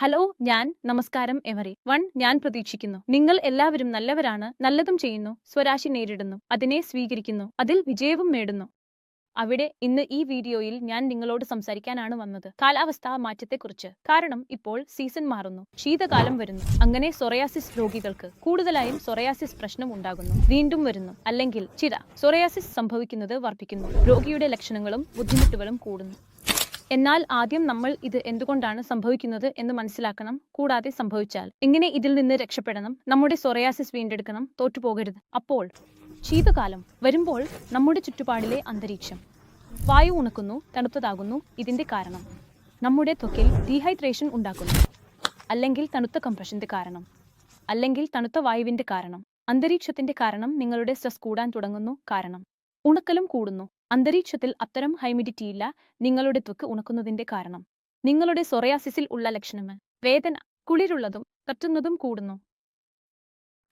Hello ഞാൻ നമസ്കാരം every. One ഞാൻ പ്രതീക്ഷിക്കുന്നു. നിങ്ങൾ എല്ലാവരും നല്ലവരാണ് നല്ലതും ചെയ്യുന്നു സ്വരാശി നേരിടുന്നു അതിനെ സ്വീകരിക്കുന്നു അതിൽ വിജയവും നേടുന്നു. അവിടെ ഇന്ന് ഈ വീഡിയോയിൽ ഞാൻ നിങ്ങളോട് സംസാരിക്കാനാണ് വന്നത്. കാലാവസ്ഥാ മാറ്റത്തെക്കുറിച്ച്. കാരണം ഇപ്പോൾ സീസൺ മാറുന്നു ശീതകാലം വരുന്നു. അങ്ങനെ സൊറയാസിസ് രോഗികൾക്ക് കൂടുതലായും സൊറയാസിസ് പ്രശ്നം ഉണ്ടാകുന്നു വീണ്ടും വരുന്നു. അല്ലെങ്കിൽ ചിര സൊറയാസിസ് സംഭവിക്കുന്നത് വർദ്ധിക്കുന്നു. രോഗിയുടെ ലക്ഷണങ്ങളും ബുദ്ധിമുട്ടുകളും കൂടുന്നു. എന്നാൽ ആദ്യം നമ്മൾ ഇത് എന്തുകൊണ്ടാണ് സംഭവിക്കുന്നത് എന്ന് മനസ്സിലാക്കണം. കൂടാതെ സംഭവിച്ചാൽ. എങ്ങനെ ഇതിൽ നിന്ന് രക്ഷപ്പെടണം. നമ്മുടെ സൊറയാസിസ് വീണ്ടെടുക്കണം. തോറ്റുപോകരുത്. അപ്പോൾ ശീതകാലം വരുമ്പോൾ നമ്മുടെ ചുറ്റുപാടിലെ അന്തരീക്ഷം. വായു ഉണക്കുന്നു തണുത്തതാകുന്നു. ഇതിന്റെ കാരണം നമ്മുടെ ത്വക്കിൽ ഡീഹൈഡ്രേഷൻ ഉണ്ടാക്കുന്നു. അല്ലെങ്കിൽ തണുത്ത കംപ്രഷന്റെ കാരണം. അല്ലെങ്കിൽ തണുത്ത വായുവിന്റെ കാരണം. അന്തരീക്ഷത്തിന്റെ കാരണം നിങ്ങളുടെ സ്ട്രെസ് കൂടാൻ തുടങ്ങുന്നു. കാരണം. ഉണക്കലും കൂടുന്നു. അന്തരീക്ഷത്തിൽ അത്തരം ഹൈമിഡിറ്റി ഇല്ല നിങ്ങളുടെ ത്വക്ക് ഉണക്കുന്നതിന്റെ കാരണം. നിങ്ങളുടെ സൊറയാസിസിൽ ഉള്ള ലക്ഷണങ്ങൾ വേദന കുളിരുള്ളതും തട്ടുന്നതും കൂടുന്നു.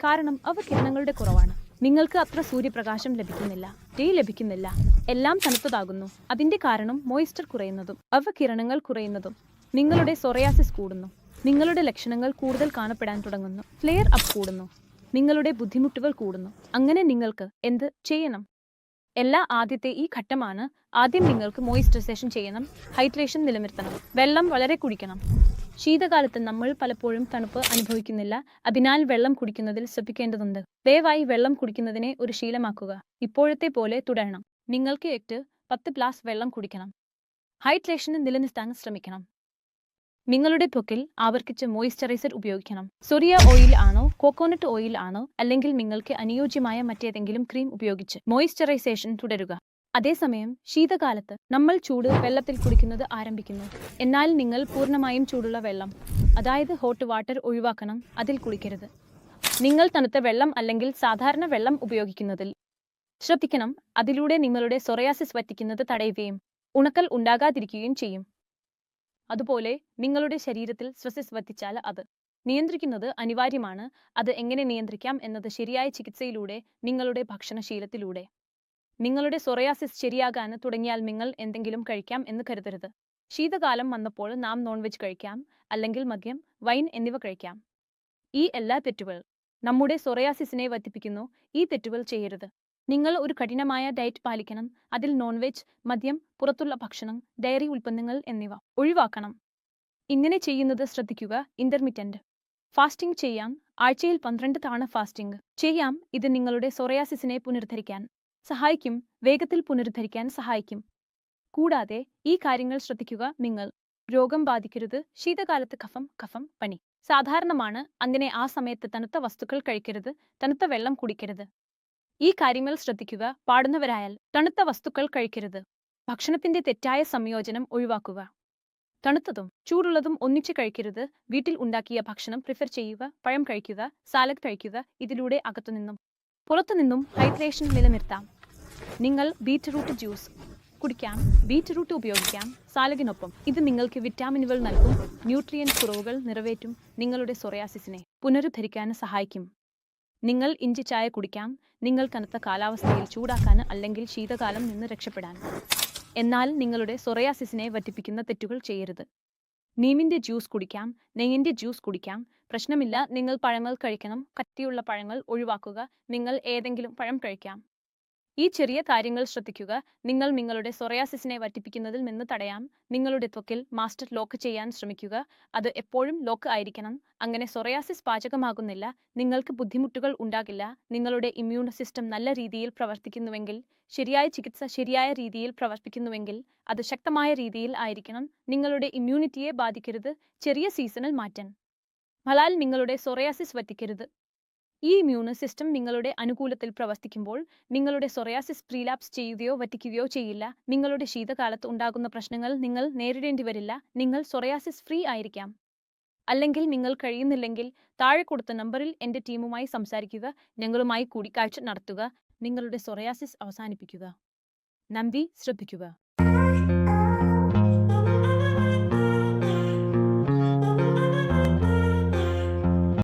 കാരണം അവ കിരണങ്ങളുടെ കുറവാണ്. നിങ്ങൾക്ക് അത്ര സൂര്യപ്രകാശം ലഭിക്കുന്നില്ല ഡേ ലഭിക്കുന്നില്ല എല്ലാം തണുത്തതാകുന്നു. അതിന്റെ കാരണം മോയിസ്ചർ കുറയുന്നതും അവ കിരണങ്ങൾ കുറയുന്നതും നിങ്ങളുടെ സൊറയാസിസ് കൂടുന്നു. നിങ്ങളുടെ ലക്ഷണങ്ങൾ കൂടുതൽ കാണപ്പെടാൻ തുടങ്ങുന്നു. ഫ്ലെയർ അപ്പ് കൂടുന്നു. നിങ്ങളുടെ ബുദ്ധിമുട്ടുകൾ കൂടുന്നു. അങ്ങനെ നിങ്ങൾക്ക് എന്ത് ചെയ്യണം? എല്ലാ ആദ്യത്തെ ഈ ഘട്ടമാണ് ആദ്യം നിങ്ങൾക്ക് മോയിസ്ചറൈസേഷൻ ചെയ്യണം ഹൈഡ്രേഷൻ നിലനിർത്തണം വെള്ളം വളരെ കുടിക്കണം. ശീതകാലത്ത് നമ്മൾ പലപ്പോഴും തണുപ്പ് അനുഭവിക്കുന്നില്ല അതിനാൽ വെള്ളം കുടിക്കുന്നതിൽ ശ്രദ്ധിക്കേണ്ടതുണ്ട്. ദയവായി വെള്ളം കുടിക്കുന്നതിനെ ഒരു ശീലമാക്കുക. ഇപ്പോഴത്തെ പോലെ തുടരണം. നിങ്ങൾക്ക് എട്ട് പത്ത് ഗ്ലാസ് വെള്ളം കുടിക്കണം. ഹൈഡ്രേഷന് നിലനിർത്താൻ ശ്രമിക്കണം. നിങ്ങളുടെ ത്വക്കിൽ ആവർത്തിച്ച് മോയിസ്ചറൈസർ ഉപയോഗിക്കണം. സൊറിയ ഓയിൽ ആണോ കോക്കോനട്ട് ഓയിൽ ആണോ അല്ലെങ്കിൽ നിങ്ങൾക്ക് അനുയോജ്യമായ മറ്റേതെങ്കിലും ക്രീം ഉപയോഗിച്ച് മോയിസ്ചറൈസേഷൻ തുടരുക. അതേസമയം ശീതകാലത്ത് നമ്മൾ ചൂട് വെള്ളത്തിൽ കുടിക്കുന്നത് ആരംഭിക്കുന്നു. എന്നാൽ നിങ്ങൾ പൂർണമായും ചൂടുള്ള വെള്ളം അതായത് ഹോട്ട് വാട്ടർ ഒഴിവാക്കണം അതിൽ കുളിക്കരുത്. നിങ്ങൾ തണുത്ത വെള്ളം അല്ലെങ്കിൽ സാധാരണ വെള്ളം ഉപയോഗിക്കുന്നതിൽ ശ്രദ്ധിക്കണം അതിലൂടെ നിങ്ങളുടെ സൊറയാസിസ് വറ്റിക്കുന്നത് തടയുകയും ഉണക്കൽ ഉണ്ടാകാതിരിക്കുകയും ചെയ്യും. അതുപോലെ നിങ്ങളുടെ ശരീരത്തിൽ സ്വസസ് വത്തിച്ചാൽ അത് നിയന്ത്രിക്കുന്നത് അനിവാര്യമാണ്. അത് എങ്ങനെ നിയന്ത്രിക്കാം എന്നത് ശരിയായ ചികിത്സയിലൂടെ നിങ്ങളുടെ ഭക്ഷണശീലത്തിലൂടെ. നിങ്ങളുടെ സൊറയാസിസ് ശരിയാകാൻ തുടങ്ങിയാൽ നിങ്ങൾ എന്തെങ്കിലും കഴിക്കാം എന്ന് കരുതരുത്. ശീതകാലം വന്നപ്പോൾ നാം നോൺ വെജ് കഴിക്കാം അല്ലെങ്കിൽ മദ്യം വൈൻ എന്നിവ കഴിക്കാം. ഈ എല്ലാ തെറ്റുകൾ നമ്മുടെ സൊറയാസിസിനെ വത്തിപ്പിക്കുന്നു ഈ തെറ്റുകൾ ചെയ്യരുത്. നിങ്ങൾ ഒരു കഠിനമായ ഡയറ്റ് പാലിക്കണം. അതിൽ നോൺ വെജ് മദ്യം പുറത്തുള്ള ഭക്ഷണം ഡയറി ഉൽപ്പന്നങ്ങൾ എന്നിവ ഒഴിവാക്കണം. ഇങ്ങനെ ചെയ്യുന്നത് ശ്രദ്ധിക്കുക. ഇന്റർമിറ്റന്റ് ഫാസ്റ്റിംഗ് ചെയ്യാം. ആഴ്ചയിൽ പന്ത്രണ്ട് തവണ ഫാസ്റ്റിംഗ് ചെയ്യാം. ഇത് നിങ്ങളുടെ സൊറയാസിസിനെ പുനരുദ്ധരിക്കാൻ സഹായിക്കും. വേഗത്തിൽ പുനരുദ്ധരിക്കാൻ സഹായിക്കും. കൂടാതെ ഈ കാര്യങ്ങൾ ശ്രദ്ധിക്കുക. നിങ്ങൾ രോഗം ബാധിക്കരുത്. ശീതകാലത്ത് കഫം കഫം പനി. സാധാരണമാണ്. അങ്ങനെ ആ സമയത്ത് തണുത്ത വസ്തുക്കൾ കഴിക്കരുത്. തണുത്ത വെള്ളം കുടിക്കരുത്. ഈ കാര്യങ്ങൾ ശ്രദ്ധിക്കുക പാടുന്നവരായാൽ തണുത്ത വസ്തുക്കൾ കഴിക്കരുത്. ഭക്ഷണത്തിന്റെ തെറ്റായ സംയോജനം ഒഴിവാക്കുക. തണുത്തതും ചൂടുള്ളതും ഒന്നിച്ചു കഴിക്കരുത്. വീട്ടിൽ ഉണ്ടാക്കിയ ഭക്ഷണം പ്രിഫർ ചെയ്യുക പഴം കഴിക്കുക സാലഡ് കഴിക്കുക ഇതിലൂടെ അകത്തുനിന്നും പുറത്തുനിന്നും ഹൈഡ്രേഷൻ നിലനിർത്താം. നിങ്ങൾ ബീറ്റ്റൂട്ട് ജ്യൂസ് കുടിക്കാം ബീറ്റ്റൂട്ട് ഉപയോഗിക്കാം സാലഡിനൊപ്പം. ഇത് നിങ്ങൾക്ക് വിറ്റാമിനുകൾ നൽകും ന്യൂട്രിയൻ കുറവുകൾ നിറവേറ്റും നിങ്ങളുടെ സൊറയാസിസിനെ പുനരുദ്ധരിക്കാൻ സഹായിക്കും. നിങ്ങൾ ഇഞ്ചി ചായ കുടിക്കാം നിങ്ങൾ കനത്ത കാലാവസ്ഥയിൽ ചൂടാക്കാൻ അല്ലെങ്കിൽ ശീതകാലം നിന്ന് രക്ഷപ്പെടാൻ. എന്നാൽ നിങ്ങളുടെ സൊറയാസിസിനെ വറ്റിപ്പിക്കുന്ന തെറ്റുകൾ ചെയ്യരുത്. നീമിന്റെ ജ്യൂസ് കുടിക്കാം നെയ്യിന്റെ ജ്യൂസ് കുടിക്കാം. പ്രശ്നമില്ല നിങ്ങൾ പഴങ്ങൾ കഴിക്കണം കട്ടിയുള്ള പഴങ്ങൾ ഒഴിവാക്കുക നിങ്ങൾ ഏതെങ്കിലും പഴം കഴിക്കാം. ഈ ചെറിയ കാര്യങ്ങൾ ശ്രദ്ധിക്കുക. നിങ്ങൾ നിങ്ങളുടെ സൊറയാസിസിനെ വറ്റിപ്പിക്കുന്നതിൽ നിന്ന് തടയാം. നിങ്ങളുടെ ത്വക്കിൽ മാസ്റ്റർ ലോക്ക് ചെയ്യാൻ ശ്രമിക്കുക. അത് എപ്പോഴും ലോക്ക് ആയിരിക്കണം. അങ്ങനെ സൊറയാസിസ് പാചകമാകുന്നില്ല. നിങ്ങൾക്ക് ബുദ്ധിമുട്ടുകൾ ഉണ്ടാകില്ല. നിങ്ങളുടെ ഇമ്മ്യൂൺ സിസ്റ്റം നല്ല രീതിയിൽ പ്രവർത്തിക്കുന്നുവെങ്കിൽ ശരിയായ ചികിത്സ ശരിയായ രീതിയിൽ പ്രവർത്തിക്കുന്നുവെങ്കിൽ അത് ശക്തമായ രീതിയിൽ ആയിരിക്കണം. നിങ്ങളുടെ ഇമ്മ്യൂണിറ്റിയെ ബാധിക്കരുത്. ചെറിയ സീസണൽ മാറ്റാൻ മലാൽ നിങ്ങളുടെ സൊറയാസിസ് വറ്റിക്കരുത്. ഈ ഇമ്മ്യൂൺ സിസ്റ്റം നിങ്ങളുടെ അനുകൂലത്തിൽ പ്രവർത്തിക്കുമ്പോൾ നിങ്ങളുടെ സൊറയാസിസ് പ്രീലാപ്സ് ചെയ്യുകയോ വറ്റിക്കുകയോ ചെയ്യില്ല. നിങ്ങളുടെ ശീതകാലത്ത് ഉണ്ടാകുന്ന പ്രശ്നങ്ങൾ നിങ്ങൾ നേരിടേണ്ടി വരില്ല. നിങ്ങൾ സൊറയാസിസ് ഫ്രീ ആയിരിക്കാം. അല്ലെങ്കിൽ നിങ്ങൾ കഴിയുന്നില്ലെങ്കിൽ താഴെ കൊടുത്ത നമ്പറിൽ എന്റെ ടീമുമായി സംസാരിക്കുക. ഞങ്ങളുമായി കൂടിക്കാഴ്ച നടത്തുക. നിങ്ങളുടെ സൊറയാസിസ് അവസാനിപ്പിക്കുക. നമ്പി ശ്രദ്ധിക്കുക.